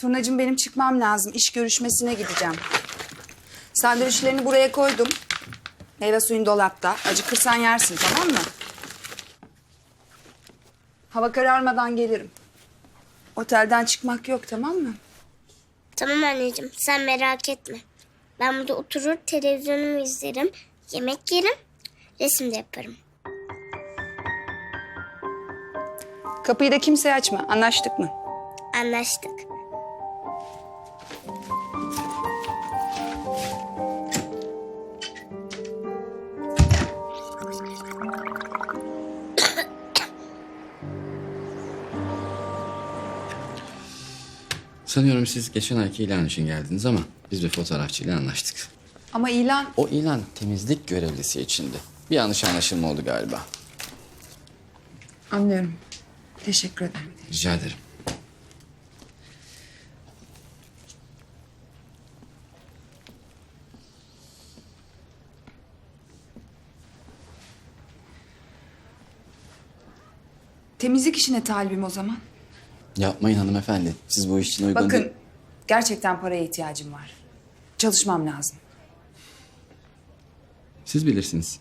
Turnacığım benim çıkmam lazım. İş görüşmesine gideceğim. Sandviçlerini buraya koydum. Meyve suyun dolapta. Acıkırsan yersin tamam mı? Hava kararmadan gelirim. Otelden çıkmak yok tamam mı? Tamam anneciğim sen merak etme. Ben burada oturur televizyonumu izlerim, yemek yerim, resim de yaparım. Kapıyı da kimseye açma. Anlaştık mı? Anlaştık. Sanıyorum siz geçen ayki ilan için geldiniz ama biz bir fotoğrafçıyla anlaştık. Ama ilan... O ilan temizlik görevlisi içindi. Bir yanlış anlaşılma oldu galiba. Anlıyorum. Teşekkür ederim. Rica ederim. Temizlik işine talibim o zaman. Yapmayın hanımefendi. Siz bu iş için uygun Bakın değil. gerçekten paraya ihtiyacım var. Çalışmam lazım. Siz bilirsiniz.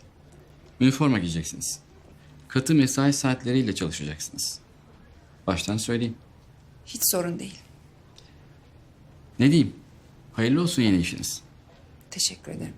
Üniforma giyeceksiniz. Katı mesai saatleriyle çalışacaksınız. Baştan söyleyeyim. Hiç sorun değil. Ne diyeyim? Hayırlı olsun yeni işiniz. Teşekkür ederim.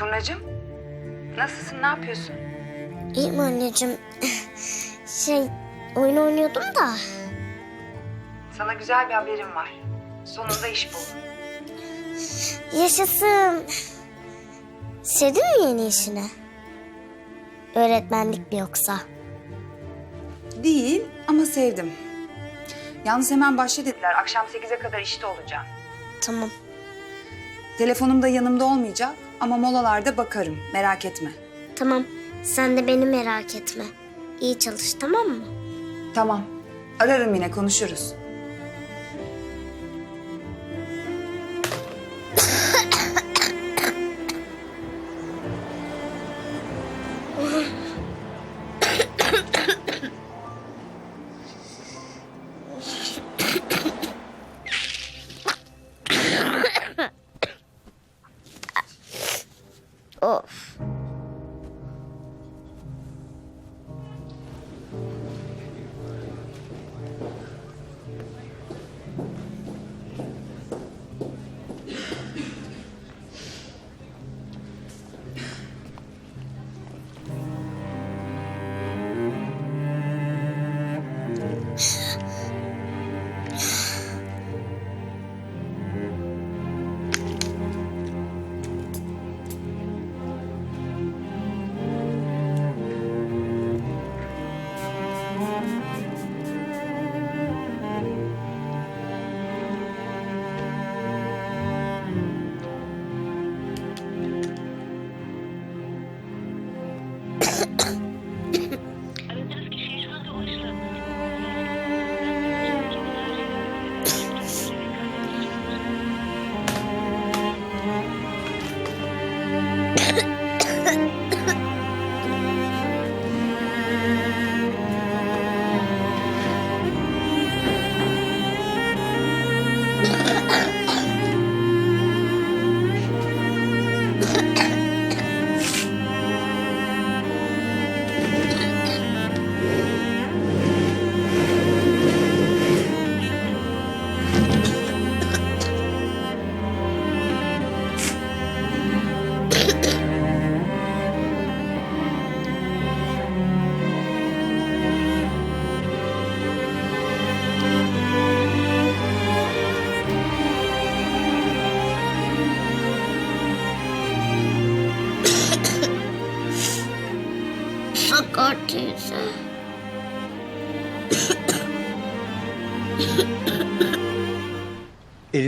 Turnacığım, nasılsın, ne yapıyorsun? İyiyim anneciğim. şey oyun oynuyordum da. Sana güzel bir haberim var. Sonunda iş buldum. Yaşasın. Sevdin mi yeni işini? Öğretmenlik mi yoksa? Değil ama sevdim. Yalnız hemen başla dediler. Akşam 8'e kadar işte olacağım. Tamam. Telefonum da yanımda olmayacak ama molalarda bakarım. Merak etme. Tamam. Sen de beni merak etme. İyi çalış tamam mı? Tamam. Ararım yine konuşuruz. you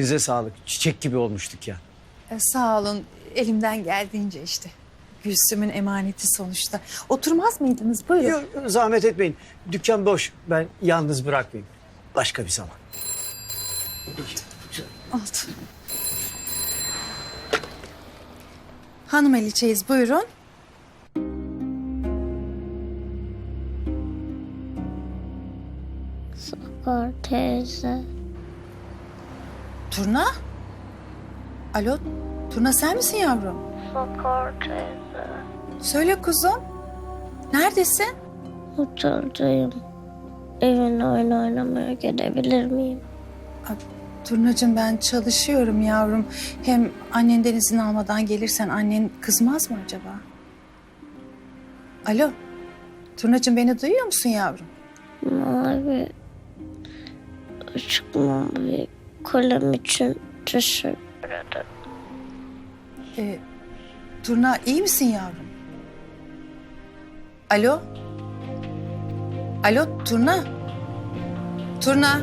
Elinize sağlık. Çiçek gibi olmuştuk ya. E, Sağ olun. Elimden geldiğince işte. Gülsüm'ün emaneti sonuçta. Oturmaz mıydınız? Buyurun. Yok, zahmet etmeyin. Dükkan boş. Ben yalnız bırakmayayım. Başka bir zaman. Oldu. Hanım Eliçeyiz buyurun. Sakar teyze. Turna? Alo Turna sen misin yavrum? Sakar teyze. Söyle kuzum. Neredesin? Oturdayım. Evine oyun oynamaya gelebilir miyim? Turnacığım ben çalışıyorum yavrum. Hem annenden izin almadan gelirsen annen kızmaz mı acaba? Alo. Turnacığım beni duyuyor musun yavrum? Mavi açık mavi kalem için teşekkür ederim. Ee, Turna iyi misin yavrum? Alo? Alo Turna? Turna?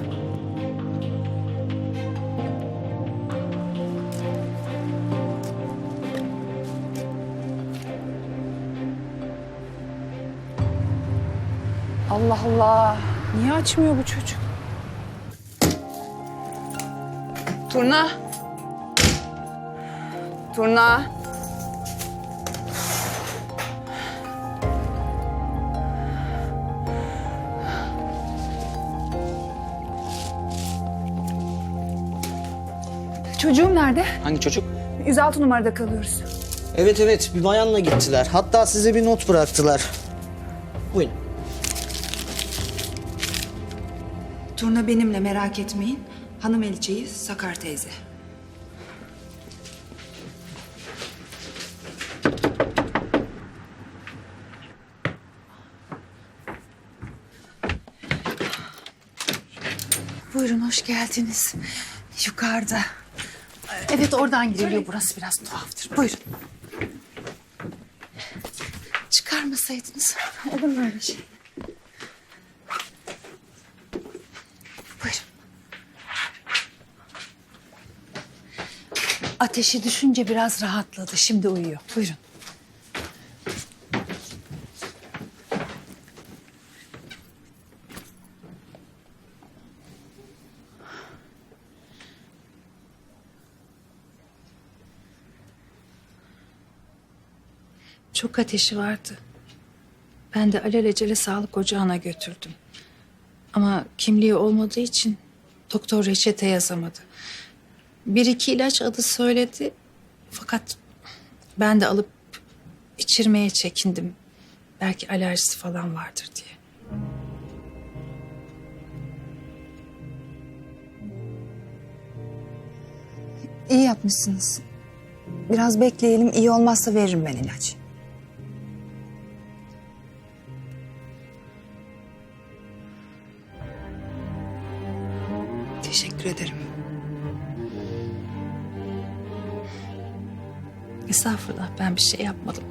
Allah Allah. Niye açmıyor bu çocuk? Turna. Turna. Çocuğum nerede? Hangi çocuk? 106 numarada kalıyoruz. Evet evet bir bayanla gittiler. Hatta size bir not bıraktılar. Buyurun. Turna benimle merak etmeyin. Hanım elçeyi Sakar teyze. Buyurun hoş geldiniz. Yukarıda. Evet oradan giriliyor. Burası biraz tuhaftır. Buyurun. Çıkarmasaydınız. Olur mu öyle şey? Ateşi düşünce biraz rahatladı. Şimdi uyuyor. Buyurun. Çok ateşi vardı. Ben de alelacele sağlık ocağına götürdüm. Ama kimliği olmadığı için doktor reçete yazamadı. Bir iki ilaç adı söyledi. Fakat ben de alıp içirmeye çekindim. Belki alerjisi falan vardır diye. İyi yapmışsınız. Biraz bekleyelim. iyi olmazsa veririm ben ilaç. Teşekkür ederim. Estağfurullah ben bir şey yapmadım.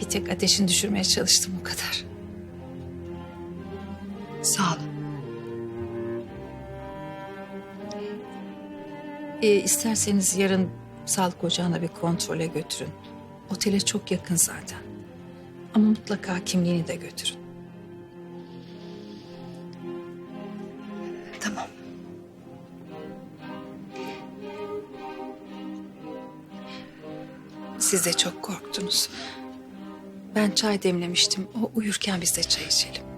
Bir tek ateşini düşürmeye çalıştım o kadar. Sağ olun. Ee, isterseniz yarın sağlık ocağına bir kontrole götürün. Otele çok yakın zaten. Ama mutlaka kimliğini de götürün. Siz de çok korktunuz. Ben çay demlemiştim. O uyurken biz de çay içelim.